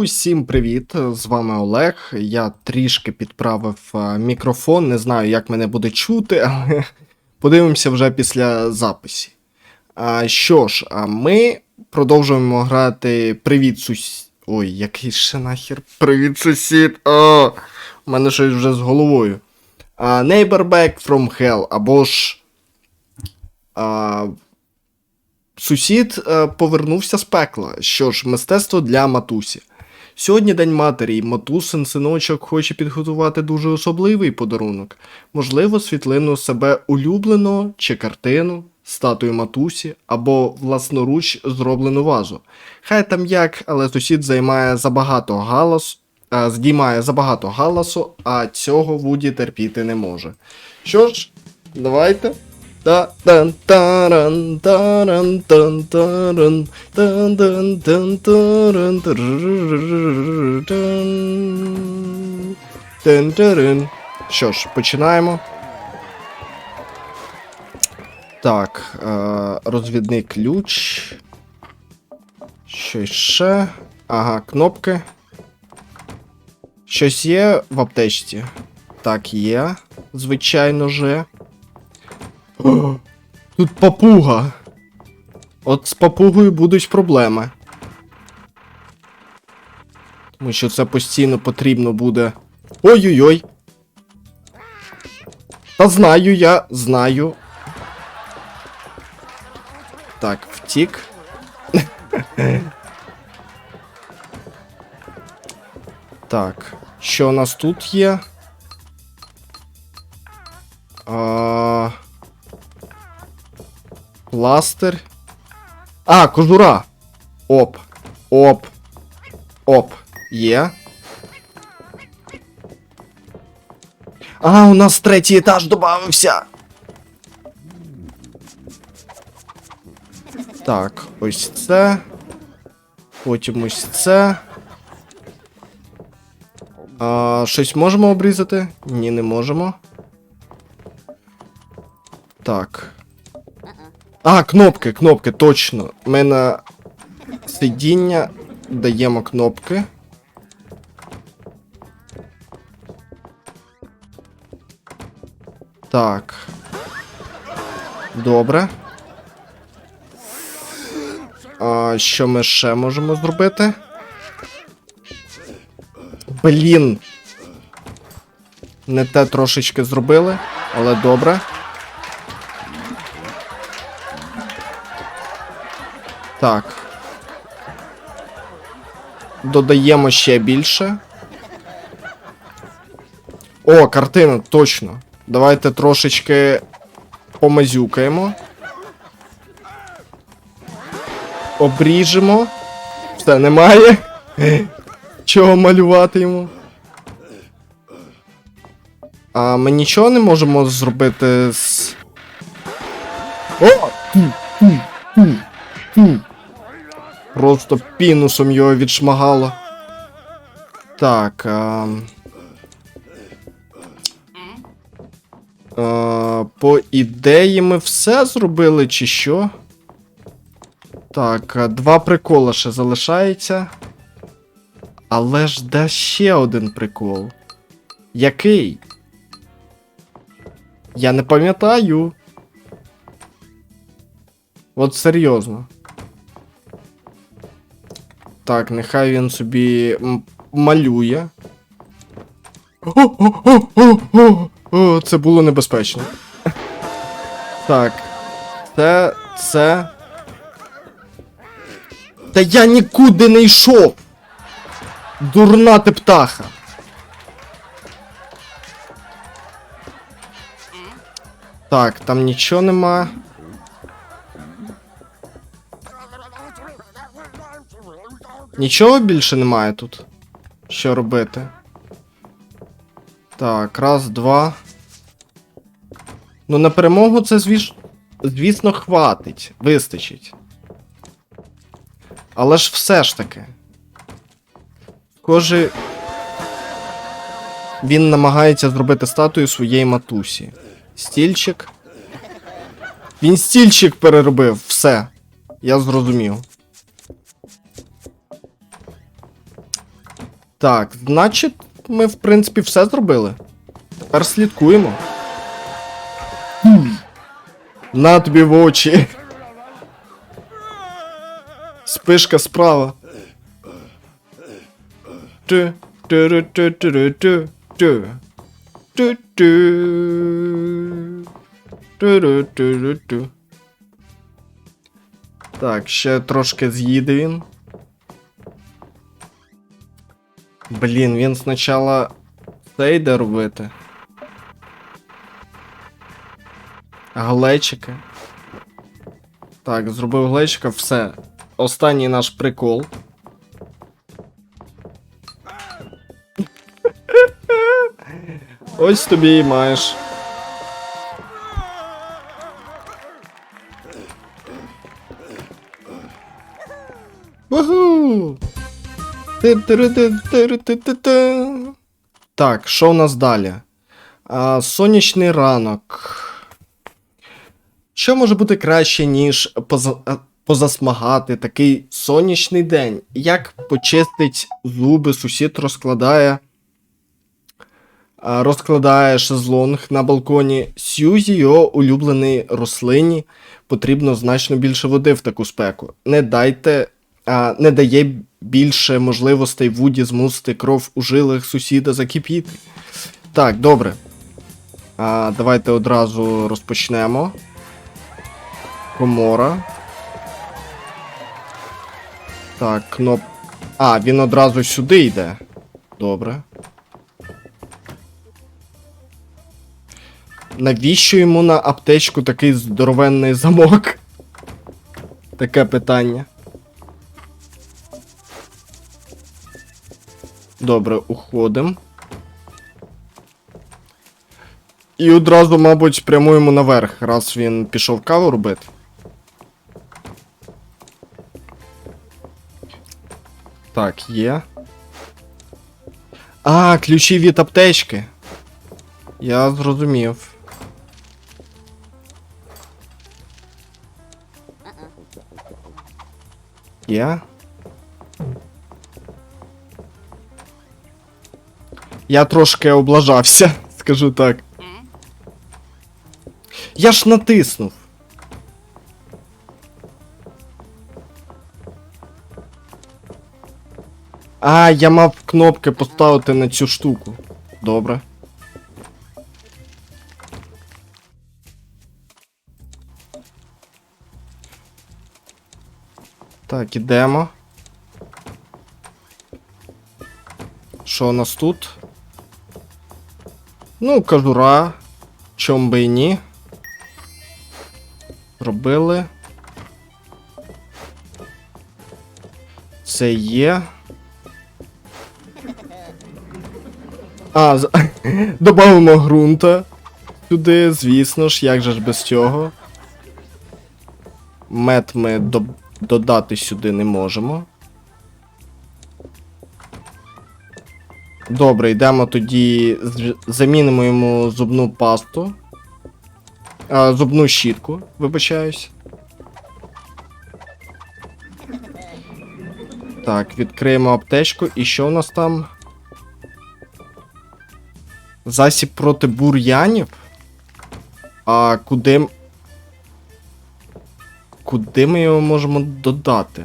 Усім привіт! З вами Олег. Я трішки підправив е, мікрофон, не знаю, як мене буде чути, але подивимося вже після записі. Що ж, а ми продовжуємо грати Привіт сусід. Ой, який ще нахер Привіт сусід. А, у мене щось вже з головою. Neighbor Back from Hell або ж. А, Сусід е, повернувся з пекла. Що ж, мистецтво для матусі. Сьогодні День матері, і матусин синочок хоче підготувати дуже особливий подарунок. Можливо, світлину себе улюбленого чи картину, статую матусі або власноруч зроблену вазу. Хай там як, але сусід займає забагато галасу, е, здіймає забагато галасу, а цього Вуді терпіти не може. Що ж, давайте. Що ж, починаємо. Так, розвідний ключ. Що ще? Ага, кнопки. Щось є в аптечці? Так, є. Звичайно же. Тут папуга. От з папугою будуть проблеми. Тому що це постійно потрібно буде. Ой-ой-ой. Та знаю я, знаю. Так, втік. так, що у нас тут є? А... Пластир. А, кожура. Оп. Оп. Оп. Є. А, у нас третій етаж додався. Так, ось це. Потім ось це. А, щось можемо обрізати? Ні, не можемо. Так. А, кнопки, кнопки, точно. Ми на сидіння даємо кнопки. Так. Добре. А, що ми ще можемо зробити? Блін. Не те трошечки зробили, але добре. Так. Додаємо ще більше. О, картина, точно. Давайте трошечки помазюкаємо. Обріжемо. Все, немає. Чого малювати йому? А ми нічого не можемо зробити з. О! Просто пінусом його відшмагало. Так. А... А, по ідеї ми все зробили, чи що? Так, два прикола ще залишається. Але ж де ще один прикол? Який? Я не пам'ятаю. От серйозно. Так, нехай він собі малює. О, це було небезпечно. Так. Це. Це. Та я нікуди не йшов! Дурна ти птаха! Так, там нічого нема. Нічого більше немає тут. Що робити? Так, раз, два. Ну, на перемогу це, звіс... звісно, хватить. Вистачить. Але ж все ж таки. Схоже. Він намагається зробити статую своєї матусі. Стільчик. Він стільчик переробив. Все. Я зрозумів. Так, значить, ми, в принципі, все зробили. Тепер слідкуємо. На тобі в очі. Спишка справа. Ту. Ту, ту, ту, ту. Так, ще трошки з'їде він. Блін, він спочатку це йде робити. Глечики. Так, зробив глечика, все. Останній наш прикол. Ось тобі і маєш. Так, що у нас далі? А, сонячний ранок. Що може бути краще, ніж поза, позасмагати такий сонячний день? Як почистить зуби, сусід розкладає. Розкладає шезлонг на балконі. Сьюзі його улюбленій рослині потрібно значно більше води в таку спеку. Не дайте, не дає більше можливостей Вуді змусити кров у жилах сусіда закипіти. Так, добре. А, давайте одразу розпочнемо. Комора. Так, кноп. А, він одразу сюди йде. Добре. Навіщо йому на аптечку такий здоровенний замок? Таке питання. Добре, уходим. І одразу, мабуть, прямуємо наверх, раз він пішов каву робити. Так, є. А, ключі від аптечки. Я зрозумів. Є. Я трошки облажався, скажу так. Я ж натиснув. А, я мав кнопки поставити на цю штуку. Добре. Так, ідемо. Що у нас тут? Ну, кожура. Чом би і ні. Робили. Це є. А, з... добавимо ґрунта сюди, звісно ж, як же ж без цього. Мед ми до... додати сюди не можемо. Добре, йдемо тоді. Замінимо йому зубну пасту. А, зубну щітку, вибачаюсь. Так, відкриємо аптечку. І що у нас там? Засіб проти бур'янів? А куди. Куди ми його можемо додати?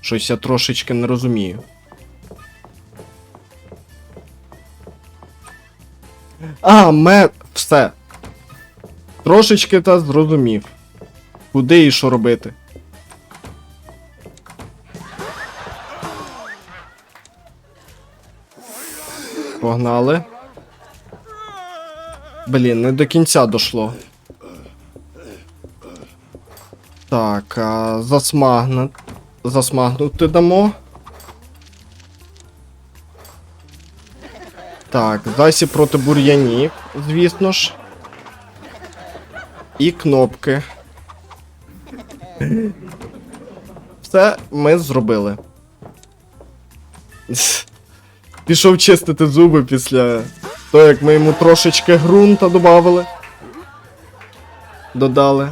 Щось я трошечки не розумію. А, мед. Все. Трошечки та зрозумів. Куди і що робити? Погнали. Блін, не до кінця дошло. Так, а засмагнути. Засмагнути дамо. Так, засіб проти бур'янів, звісно ж. І кнопки. Все ми зробили. Пішов чистити зуби після того, як ми йому трошечки ґрунта додали. Додали.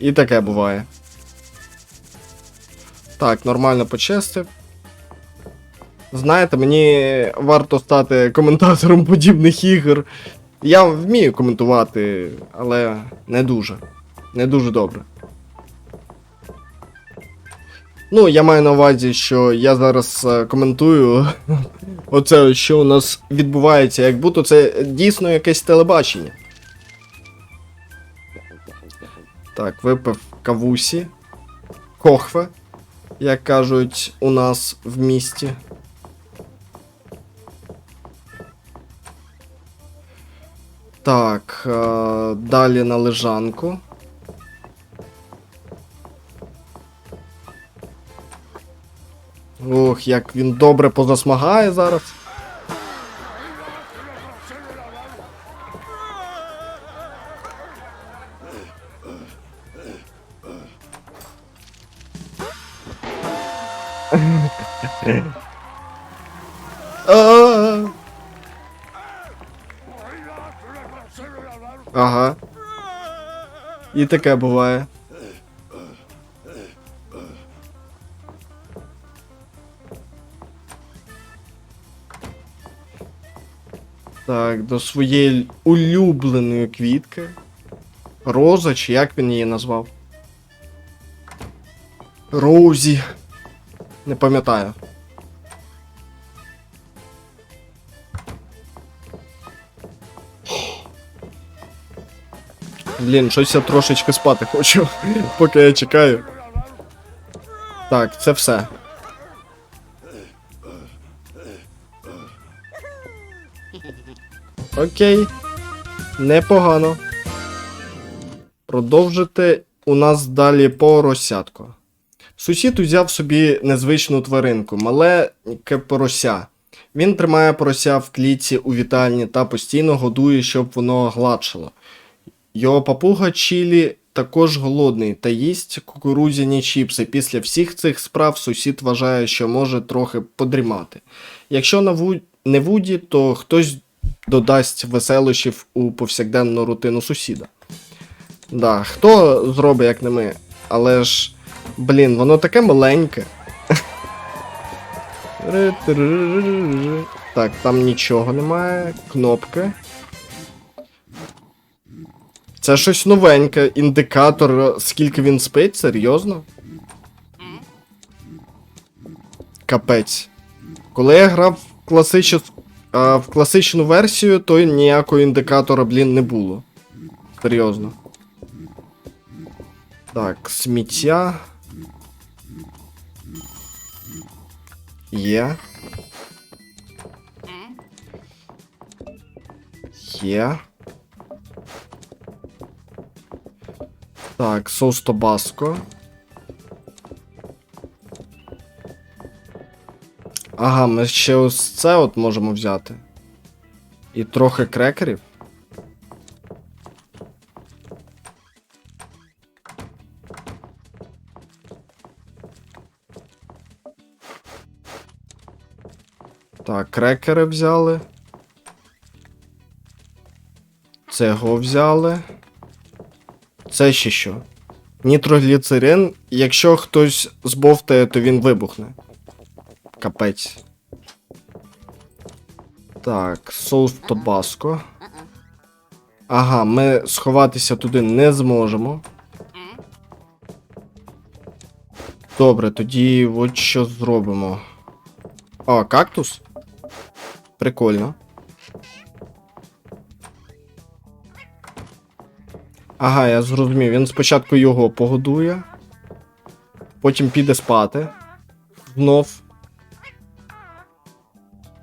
І таке буває. Так, нормально почистив. Знаєте, мені варто стати коментатором подібних ігор. Я вмію коментувати, але не дуже. Не дуже добре. Ну, я маю на увазі, що я зараз е, коментую оце, що у нас відбувається, як будто це дійсно якесь телебачення. Так, випив кавусі. Кохве, як кажуть у нас в місті. Так, е, далі на лежанку. Ох, як він добре позасмагає зараз. І таке буває. Так, до своєї улюбленої квітки. Роза, чи як він її назвав? Роузі. Не пам'ятаю. Блін, щось я трошечки спати хочу, поки я чекаю. Так, це все. Окей. Непогано. Продовжити у нас далі поросятко. Сусід узяв собі незвичну тваринку, маленьке порося. Він тримає порося в клітці у вітальні та постійно годує, щоб воно гладшало. Його папуга Чілі також голодний та їсть кукурудзяні чіпси. Після всіх цих справ сусід вважає, що може трохи подрімати. Якщо на Ву... не Вуді, то хтось додасть веселощів у повсякденну рутину сусіда. Да, хто зробить, як не ми? Але ж, блін, воно таке маленьке. Так, там нічого немає. Кнопки. Це щось новеньке, індикатор, скільки він спить, серйозно? Капець. Коли я грав в класичну, а, в класичну версію, то ніякого індикатора, блін, не було. Серйозно. Так, сміття. Є. Є. Так, соус тобаско. Ага, ми ще ось це от можемо взяти. І трохи крекерів. Так, крекери взяли. Цього взяли. Це ще що? Нітрогліцерин, якщо хтось збовтає, то він вибухне. Капець. Так, соус Тобаско. Ага, ми сховатися туди не зможемо. Добре, тоді от що зробимо. О, кактус? Прикольно. Ага, я зрозумів. Він спочатку його погодує, потім піде спати. Знов.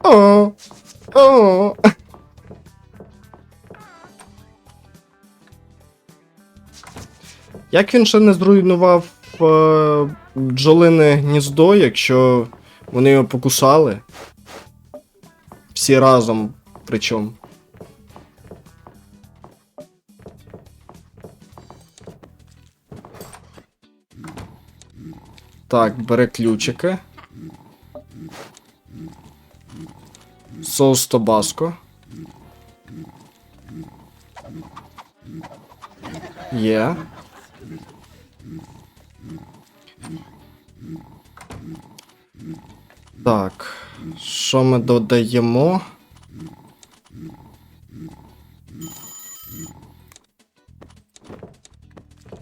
О. О. Як він ще не зруйнував е, бджолине гніздо, якщо вони його покусали? Всі разом причому. Так, бере ключики. Соус Тобаско. Є. Так. Що ми додаємо?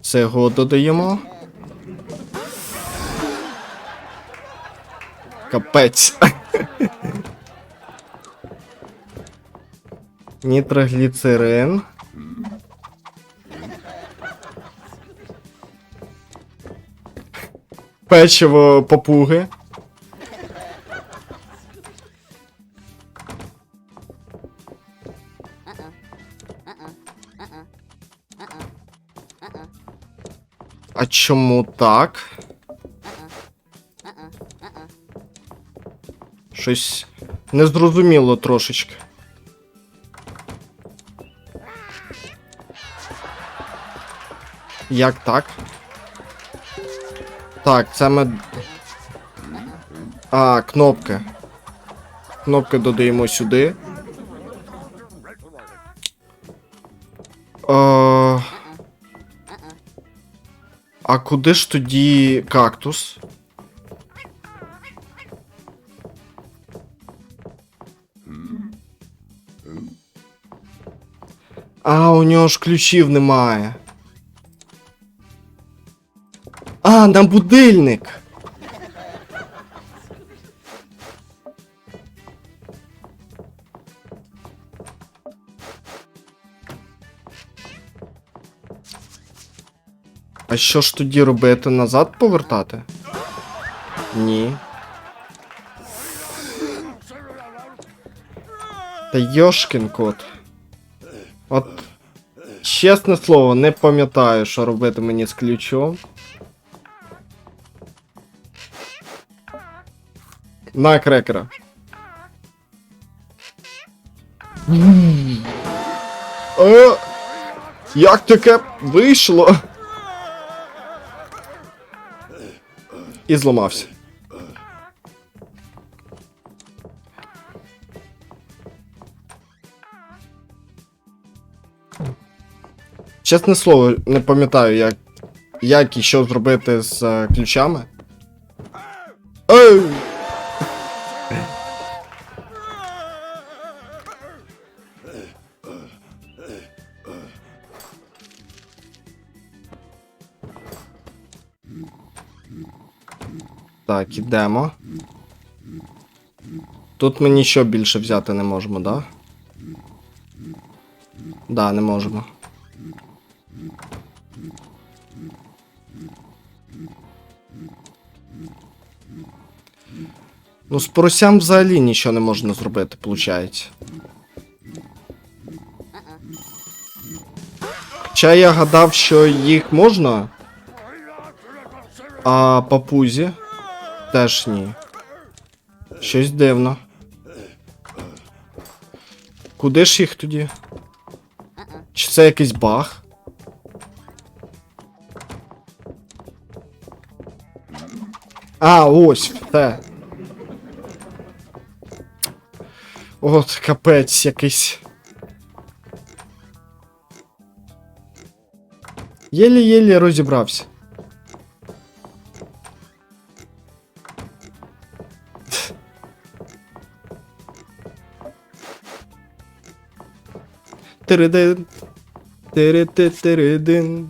Це його додаємо. Капець. Нітрогліцерин. Печиво попуги. А чому так? Щось незрозуміло трошечки. Як так? Так, це ми. А, кнопки. Кнопки додаємо сюди. Е... А куди ж тоді кактус? А, у нього ж ключів немає. А, на будильник. А що ж тоді робити? Назад повертати? Ні. Та йошкін кот. Чесне слово, не пам'ятаю, що робити мені з ключом. На крекера. Е, як таке вийшло? І зламався. Чесне слово, не пам'ятаю, як, як і що зробити з е, ключами. Ей! Так, ідемо. Тут ми нічого більше взяти не можемо, да? Да, не можемо. Ну, з поросям взагалі нічого не можна зробити, виходить. Хоча я гадав, що їх можна. А папузі теж ні. Щось дивно. Куди ж їх тоді? Чи це якийсь баг? А, ось, те. От, капець якийсь. Єлі-єлі розібрався. Тиридин. Тири-ти-тиридин.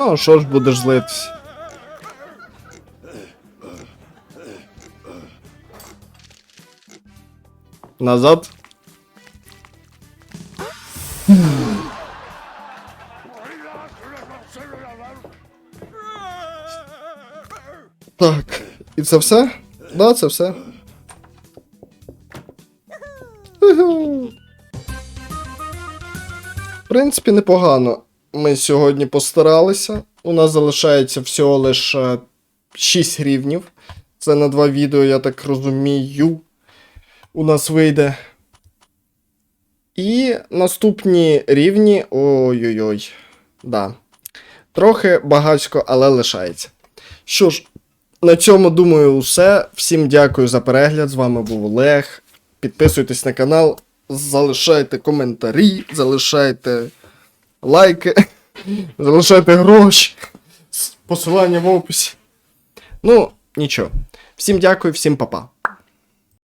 Ну, що ж будеш злитись? Назад. Так, і це все? Да, це все. В принципі, непогано. Ми сьогодні постаралися. У нас залишається всього лише 6 рівнів. Це на два відео, я так розумію. У нас вийде. І наступні рівні. Ой-ой-ой. Да. Трохи багатько, але лишається. Що ж, на цьому думаю, все. Всім дякую за перегляд. З вами був Олег. Підписуйтесь на канал, залишайте коментарі, залишайте лайки, залишайте гроші. Посилання в описі. Ну, нічого. Всім дякую, всім па-па.